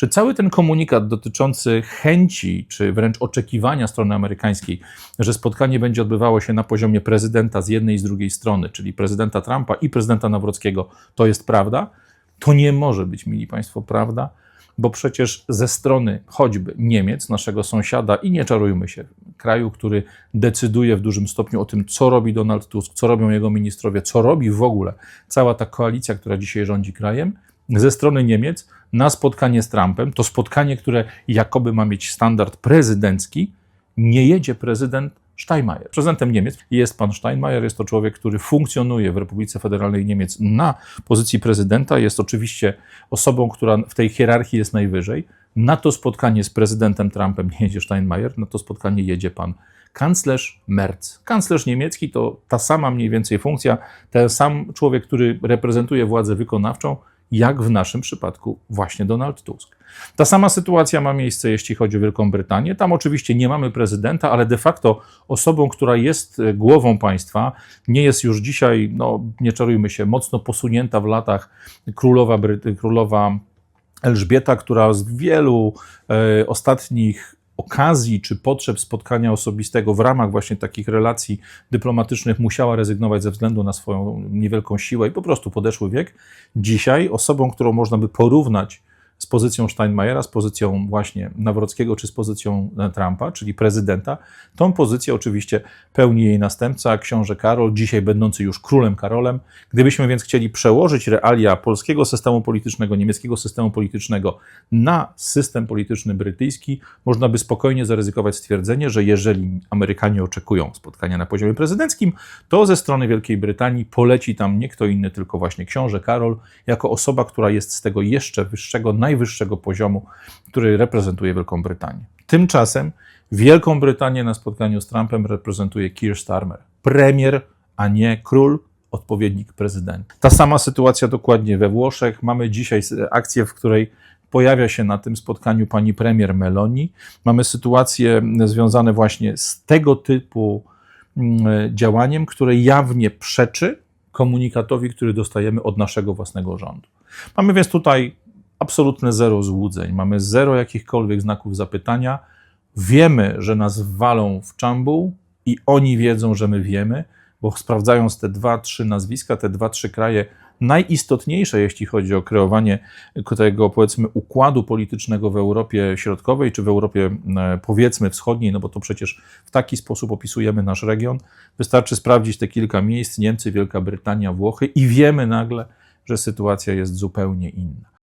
czy cały ten komunikat dotyczący chęci, czy wręcz oczekiwania strony amerykańskiej, że spotkanie będzie odbywało się na poziomie prezydenta z jednej i z drugiej strony, czyli prezydenta Trumpa i prezydenta Nawrockiego, to jest prawda? To nie może być, mili Państwo, prawda, bo przecież ze strony choćby Niemiec, naszego sąsiada, i nie czarujmy się, kraju, który decyduje w dużym stopniu o tym, co robi Donald Tusk, co robią jego ministrowie, co robi w ogóle cała ta koalicja, która dzisiaj rządzi krajem, ze strony Niemiec na spotkanie z Trumpem, to spotkanie, które jakoby ma mieć standard prezydencki, nie jedzie prezydent Steinmeier. Prezydentem Niemiec jest pan Steinmeier, jest to człowiek, który funkcjonuje w Republice Federalnej Niemiec na pozycji prezydenta, jest oczywiście osobą, która w tej hierarchii jest najwyżej. Na to spotkanie z prezydentem Trumpem nie jedzie Steinmeier, na to spotkanie jedzie pan kanclerz Merz. Kanclerz niemiecki to ta sama mniej więcej funkcja, ten sam człowiek, który reprezentuje władzę wykonawczą, jak w naszym przypadku właśnie Donald Tusk. Ta sama sytuacja ma miejsce, jeśli chodzi o Wielką Brytanię. Tam oczywiście nie mamy prezydenta, ale de facto osobą, która jest e, głową państwa, nie jest już dzisiaj, no nie czarujmy się, mocno posunięta w latach królowa, Bryty, królowa Elżbieta, która z wielu e, ostatnich okazji czy potrzeb spotkania osobistego w ramach właśnie takich relacji dyplomatycznych musiała rezygnować ze względu na swoją niewielką siłę i po prostu podeszły wiek. Dzisiaj osobą, którą można by porównać z pozycją Steinmeiera, z pozycją właśnie Nawrockiego czy z pozycją e, Trumpa, czyli prezydenta. Tą pozycję oczywiście pełni jej następca, książę Karol, dzisiaj będący już królem Karolem. Gdybyśmy więc chcieli przełożyć realia polskiego systemu politycznego, niemieckiego systemu politycznego na system polityczny brytyjski, można by spokojnie zaryzykować stwierdzenie, że jeżeli Amerykanie oczekują spotkania na poziomie prezydenckim, to ze strony Wielkiej Brytanii poleci tam nie kto inny, tylko właśnie książę Karol, jako osoba, która jest z tego jeszcze wyższego, najwyższego poziomu, który reprezentuje Wielką Brytanię. Tymczasem Wielką Brytanię na spotkaniu z Trumpem reprezentuje Keir Starmer, premier, a nie król, odpowiednik prezydenta. Ta sama sytuacja dokładnie we Włoszech. Mamy dzisiaj akcję, w której pojawia się na tym spotkaniu pani premier Meloni. Mamy sytuacje związane właśnie z tego typu mm, działaniem, które jawnie przeczy komunikatowi, który dostajemy od naszego własnego rządu. Mamy więc tutaj absolutne zero złudzeń, mamy zero jakichkolwiek znaków zapytania. Wiemy, że nas walą w czambuł i oni wiedzą, że my wiemy, bo sprawdzając te dwa, trzy nazwiska, te dwa, trzy kraje najistotniejsze, jeśli chodzi o kreowanie tego, powiedzmy, układu politycznego w Europie Środkowej czy w Europie, e, powiedzmy, wschodniej, no bo to przecież w taki sposób opisujemy nasz region. Wystarczy sprawdzić te kilka miejsc Niemcy, Wielka Brytania, Włochy i wiemy nagle, że sytuacja jest zupełnie inna.